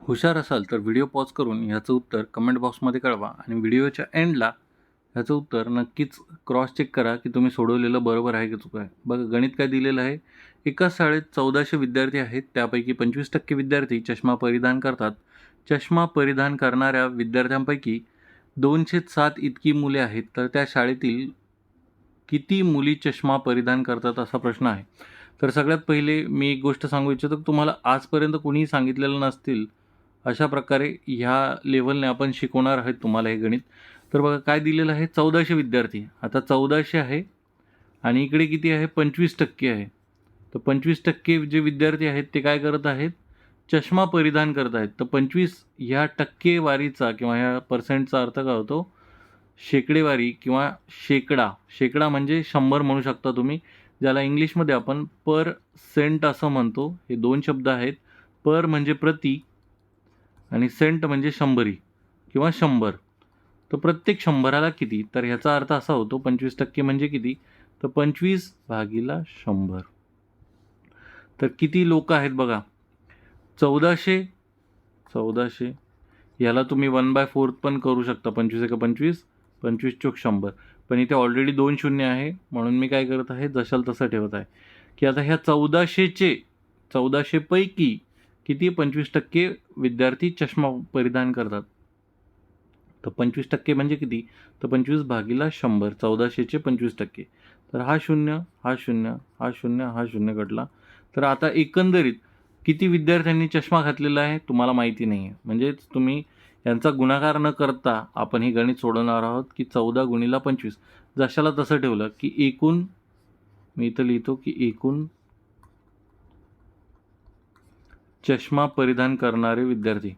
हुशार असाल तर व्हिडिओ पॉज करून ह्याचं उत्तर कमेंट बॉक्समध्ये कळवा आणि व्हिडिओच्या एंडला ह्याचं उत्तर नक्कीच क्रॉस चेक करा की तुम्ही सोडवलेलं बरोबर आहे की चुक आहे. बघा गणित काय दिलेलं आहे? एकाच शाळेत चौदाशे विद्यार्थी आहेत त्यापैकी पंचवीस टक्के विद्यार्थी चष्मा परिधान करतात. चष्मा परिधान करणाऱ्या विद्यार्थ्यांपैकी दोनशे सात इतकी मुले आहेत तर त्या शाळेतील किती मुली चष्मा परिधान करतात असा प्रश्न आहे. तर सगळ्यात पहिले मी एक गोष्ट सांगू इच्छितो तुम्हाला आजपर्यंत कुणीही सांगितलेलं नसतील अशा प्रकारे ह्या लेवलने आपण शिकवणार आहेत तुम्हाला हे गणित. तर बघा काय दिलेलं आहे? चौदाशे विद्यार्थी. आता चौदाशे आहे आणि इकडे किती आहे? पंचवीस टक्के आहे. तर पंचवीस टक्के जे विद्यार्थी आहेत ते काय करत आहेत? चष्मा परिधान करत आहेत. तर पंचवीस ह्या टक्केवारीचा किंवा ह्या पर्सेंटचा अर्थ काय होतो? शेकडेवारी किंवा शेकडा. शेकडा म्हणजे शंभर म्हणू शकता तुम्ही ज्याला इंग्लिशमध्ये आपण पर सेंट असं म्हणतो. हे दोन शब्द आहेत. पर म्हणजे प्रति आणि सेंट म्हणजे शंभरी किंवा शंभर. तर प्रत्येक शंभराला किती? तर ह्याचा अर्थ असा होतो पंचवीस टक्के म्हणजे किती? तर पंचवीस भागीला शंभर. तर किती लोक आहेत बघा? चौदाशे. चौदाशे. याला तुम्ही वन बाय फोर्थ पण करू शकता पंचवीस एका पंचवीस पंचवीस चोक शंभर. पण इथे ऑलरेडी दोन शून्य आहे म्हणून मी काय करत आहे जशाल तसं ठेवत आहे. की आता ह्या चौदाशेचे चौदाशेपैकी किती पंचवीस टक्के विद्यार्थी चष्मा परिधान करतात? तर पंचवीस टक्के म्हणजे किती? तर पंचवीस भागीला शंभर चौदाशेचे पंचवीस टक्के. तर हा शून्य हा शून्य हा शून्य हा शून्य घडला तर आता एकंदरीत किती विद्यार्थ्यांनी चष्मा घातलेला आहे तुम्हाला माहिती नाही आहे म्हणजेच तुम्ही यांचा गुणाकार न करता आपण हे गणित सोडवणार आहोत की चौदा गुणीला पंचवीस. जशाला तसं ठेवलं की एकूण मी इथं लिहितो की एकूण चष्मा परिधान करणारे विद्यार्थी.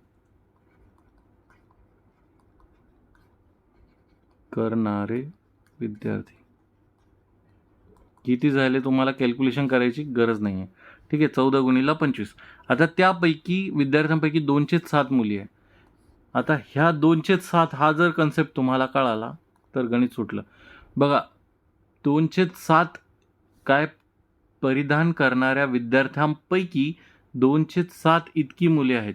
करणारे विद्यार्थी. किती झाले तुम्हाला कॅल्क्युलेशन करायची गरज नाही आहे ठीक आहे चौदा गुणीला पंचवीस. आता त्यापैकी विद्यार्थ्यांपैकी दोनशे सात मुली आहे आता ह्या दोनशे सात हा जर कन्सेप्ट तुम्हाला कळाला तर गणित सुटलं. बघा दोनशे सात काय परिधान करणाऱ्या विद्यार्थ्यांपैकी दोनशे सात इतकी मुले आहेत.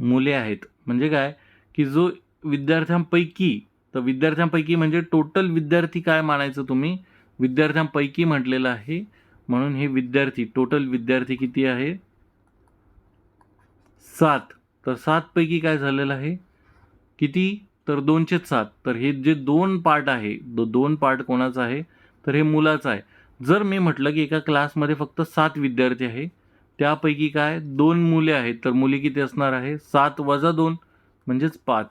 मुले आहेत. म्हणजे काय? की जो विद्यार्थ्यांपैकी तर विद्यार्थ्यांपैकी म्हणजे टोटल विद्यार्थी काय मानायचं तुम्ही? विद्यार्थ्यांपैकी म्हटलेलं आहे. म्हणून हे विद्यार्थी टोटल विद्यार्थी किती आहे? सात. तर सातपैकी काय झालेलं आहे? किती? तर दोनशे सात. तर हे जे दोन पार्ट आहे दो दोन पार्ट कोणाचा आहे? तर हे मुलाचं आहे. जर मी म्हटलं की एका क्लासमध्ये फक्त सात विद्यार्थी आहे त्यापैकी काय? दोन मुले आहेत. तर मुली किती असणार आहे? सात वजा दोन म्हणजेच पाच.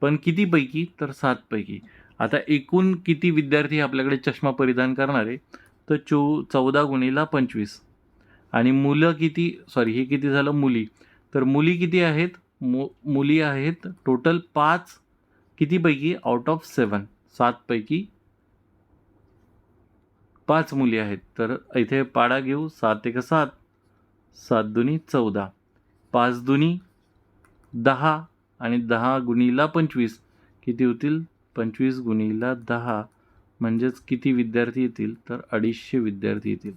पण कितीपैकी? तर सातपैकी. आता एकूण किती विद्यार्थी आपल्याकडे चष्मा परिधान करणारे तर चो चौदा गुणीला पंचवीस. आणि मुलं किती? सॉरी हे किती झालं? मुली. तर मुली किती आहेत? मु मुली आहेत टोटल पाच. कितीपैकी? आउट ऑफ सेवन सातपैकी पाच मुली आहेत. तर इथे पाडा घेऊ. सात एक सात. सात दुनी चौदा. पाच दुनी दहा आणि दहा गुणीला पंचवीस. किती होतील? पंचवीस गुणीला दहा. म्हणजेच किती विद्यार्थी येतील? तर अडीचशे विद्यार्थी येतील.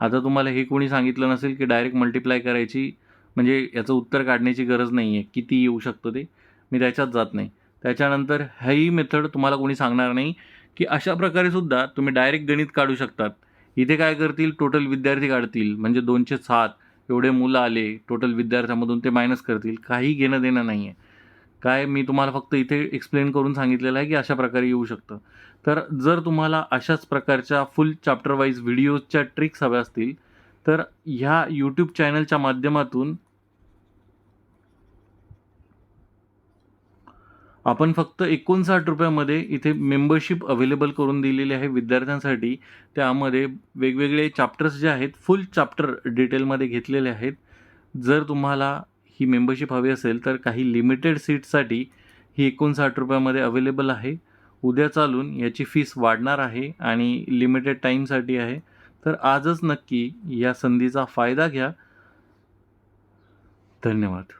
आता तुम्हाला हे कोणी सांगितलं नसेल की डायरेक्ट मल्टिप्लाय करायची म्हणजे याचं उत्तर काढण्याची गरज नाही आहे किती येऊ शकतं ते? मी त्याच्यात जात नाही. त्याच्यानंतर ही मेथड तुम्हाला कोणी सांगणार नाही की अशा प्रकारे सुद्धा तुम्ही डायरेक्ट गणित काढू शकतात. इथे काय करतील? टोटल विद्यार्थी काढतील. म्हणजे दोनशे सात. एवढे मुलं आले टोटल विद्यार्थ्यामधून ते मायनस करतील. काही घेणं देणं नाही आहे काय मी तुम्हाला फक्त इथे एक्सप्लेन करून सांगितलेलं आहे की अशा प्रकारे येऊ शकतं. तर जर तुम्हाला अशाच प्रकारच्या फुल चॅप्टर वाईज व्हिडिओजच्या ट्रिक्स हव्या असतील तर ह्या यूट्यूब चॅनलच्या माध्यमातून आपण फक्त एकोणसाठ रुपयामध्ये इथे मेंबरशिप अवेलेबल करून दिलेली आहे विद्यार्थ्यांसाठी. त्यामध्ये वेगवेगळे चॅप्टर्स जे आहेत फुल चॅप्टर डिटेलमध्ये घेतलेले आहेत. जर तुम्हाला ही मेंबरशिप हवी असेल तर काही लिमिटेड सीट्ससाठी ही एकोणसाठ रुपयामध्ये अवेलेबल आहे. उद्या चालून याची फीस वाढणार आहे आणि लिमिटेड टाईमसाठी आहे. तर आजच नक्की या संधीचा फायदा घ्या. धन्यवाद.